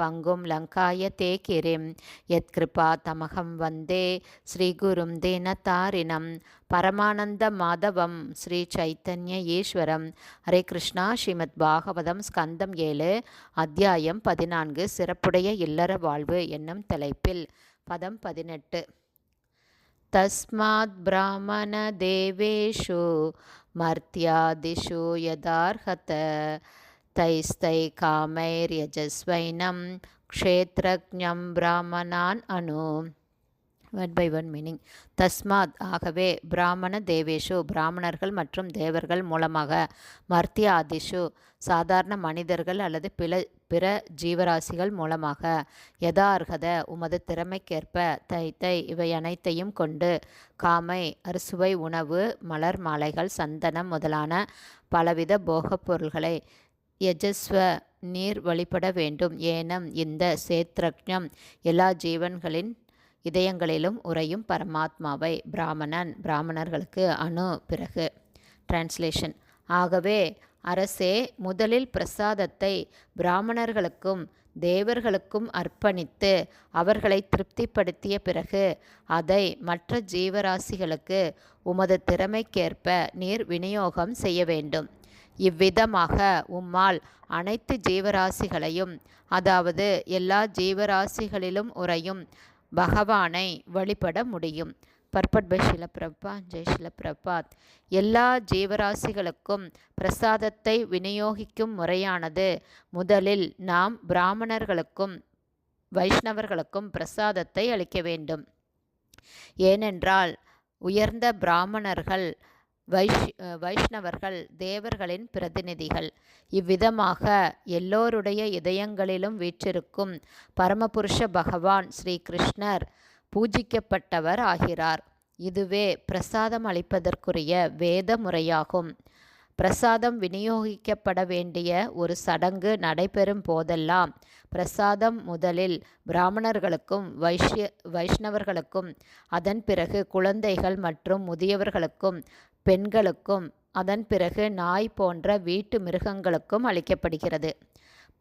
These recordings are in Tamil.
பங்கும் லங்காய தே கிரிம் யத்கிருபா தமகம் வந்தே ஸ்ரீகுரும் தேனதாரிணம் பரமானந்த மாதவம் ஸ்ரீ சைத்தன்ய ஈஸ்வரம். ஹரே கிருஷ்ணா ஸ்ரீமத் பாகவதம் ஸ்கந்தம் ஏழு அத்தியாயம் பதினான்கு சிறப்புடைய இல்லற வாழ்வு என்னும் தலைப்பில். பதம் பதினெட்டு. தஸ்மாத் பிராமண தேவேஷு மர்த்தியாதிஷு யதார்ஹத. தைஸ்தை காமைர்யஜஸ்வைனம் க்ஷேத்ரஜம் பிராமணான் அணு ஒன் பை ஒன் மீனிங் தஸ்மாத் ஆகவே பிராமண தேவேஷு பிராமணர்கள் மற்றும் தேவர்கள் மூலமாக மர்த்திய ஆதிஷு சாதாரண மனிதர்கள் அல்லது பில பிற ஜீவராசிகள் மூலமாக யதார்கத உமது திறமைக்கேற்ப தை தை இவை அனைத்தையும் கொண்டு காமை அறுசுவை உணவு மலர் மாலைகள் சந்தனம் முதலான பலவித போகப் பொருள்களை யஜஸ்வ நீர் வழிபட வேண்டும். ஏனம் இந்த சேத்ரக்ஞம் எல்லா ஜீவன்களின் இதயங்களிலும் உறையும் பரமாத்மாவை. பிராமணன் பிராமணர்களுக்கு அணு பிறகு. டிரான்ஸ்லேஷன் ஆகவே அரசே முதலில் பிரசாதத்தை பிராமணர்களுக்கும் தேவர்களுக்கும் அர்ப்பணித்து அவர்களை திருப்திப்படுத்திய பிறகு அதை மற்ற ஜீவராசிகளுக்கு உமது திறமைக்கேற்ப நீர் விநியோகம் செய்ய வேண்டும். இவ்விதமாக உம்மால் அனைத்து ஜீவராசிகளையும் அதாவது எல்லா ஜீவராசிகளிலும் உறையும் பகவானை வழிபட முடியும். பர்பட் பை ஷிலப்பிரபா ஜெய் ஷிலப்பிரபாத் எல்லா ஜீவராசிகளுக்கும் பிரசாதத்தை விநியோகிக்கும் முறையானது முதலில் நாம் பிராமணர்களுக்கும் வைஷ்ணவர்களுக்கும் பிரசாதத்தை அளிக்க வேண்டும். ஏனென்றால் உயர்ந்த பிராமணர்கள் வைஷ் வைஷ்ணவர்கள் தேவர்களின் பிரதிநிதிகள். இவ்விதமாக எல்லோருடைய இதயங்களிலும் வீற்றிருக்கும் பரமபுருஷ பகவான் ஸ்ரீ கிருஷ்ணர் பூஜிக்கப்பட்டவர் ஆகிறார். இதுவே பிரசாதம் அளிப்பதற்குரிய வேத முறையாகும். பிரசாதம் விநியோகிக்கப்பட வேண்டிய ஒரு சடங்கு நடைபெறும் போதெல்லாம் பிரசாதம் முதலில் பிராமணர்களுக்கும் வைஷ்ய வைஷ்ணவர்களுக்கும் அதன் பிறகு குழந்தைகள் மற்றும் முதியவர்களுக்கும் பெண்களுக்கும் அதன் பிறகு நாய் போன்ற வீட்டு மிருகங்களுக்கும் அளிக்கப்படுகிறது.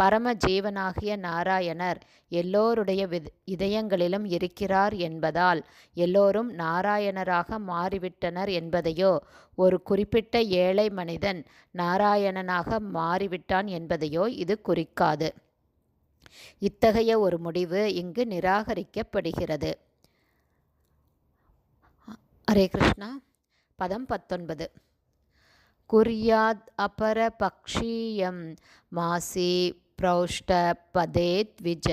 பரம ஜீவனாகிய நாராயணர் எல்லோருடைய இதயங்களிலும் இருக்கிறார் என்பதால் எல்லோரும் நாராயணராக மாறிவிட்டனர் என்பதையோ ஒரு குறிப்பிட்ட ஏழை மனிதன் நாராயணனாக மாறிவிட்டான் என்பதையோ இது குறிக்காது. இத்தகைய ஒரு முடிவு இங்கு நிராகரிக்கப்படுகிறது. ஹரே கிருஷ்ணா. பதம் பத்தொன்பது. குறியாத் அபர பக்ஷீயம் மாசி பிரௌஷ்ட பதேத்விஜ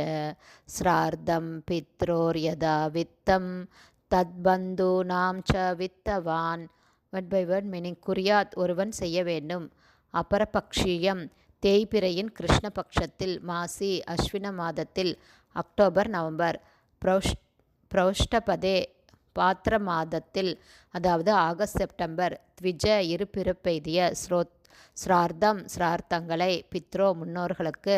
ஸ்ரார்த்தம் பித்ரோர் யதா வித்தம் தத்பந்தூனாம் ச வித்தவான் வட் பை வட் மீனிங் குரியாத் ஒருவன் செய்ய வேண்டும். அபரபக்ஷீயம் தேய்பிரையின் கிருஷ்ணபக்ஷத்தில் மாசி அஸ்வின மாதத்தில் அக்டோபர் நவம்பர். பிரௌஷ் பிரௌஷ்டபதே பாத்திர மாதத்தில் அதாவது ஆகஸ்ட் செப்டம்பர் த்விஜ இருபிறப்பெய்திய ஸ்ரோத் ஸ்ரார்த்தம் ஸ்ரார்த்தங்களை பித்ரோ முன்னோர்களுக்கு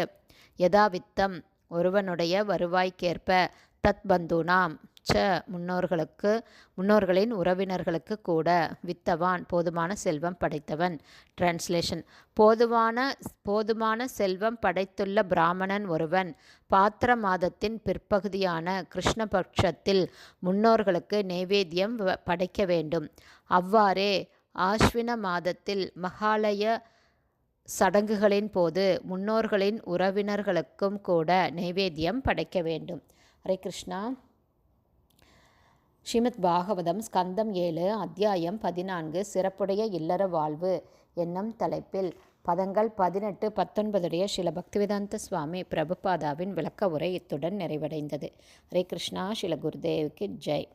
யதாவித்தம். ஒருவனுடைய வருவாய்க்கேற்ப தத் பந்துனாம். ச முன்னோர்களுக்கு முன்னோர்களின் உறவினர்களுக்கு கூட வித்தவான் போதுமான செல்வம் படைத்தவன். டிரான்ஸ்லேஷன் போதுமான போதுமான செல்வம் படைத்துள்ள பிராமணன் ஒருவன் பாத்திர மாதத்தின் பிற்பகுதியான கிருஷ்ணபக்ஷத்தில் முன்னோர்களுக்கு நைவேத்தியம் படைக்க வேண்டும். அவ்வாறே ஆஸ்வின மாதத்தில் மகாலய சடங்குகளின் போது முன்னோர்களின் உறவினர்களுக்கும் கூட நைவேத்தியம் படைக்க வேண்டும். ஹரே கிருஷ்ணா. ஸ்ரீமத் பாகவதம் ஸ்கந்தம் ஏழு அத்தியாயம் பதினான்கு சிறப்புடைய இல்லற வாழ்வு என்னும் தலைப்பில் பதங்கள் பதினெட்டு பத்தொன்பதுடைய சில பக்திவேதாந்த சுவாமி பிரபுபாதாவின் விளக்க உரை இத்துடன் நிறைவடைந்தது. ஹரே கிருஷ்ணா ஸ்ரீல குருதேவுக்கு ஜெய்.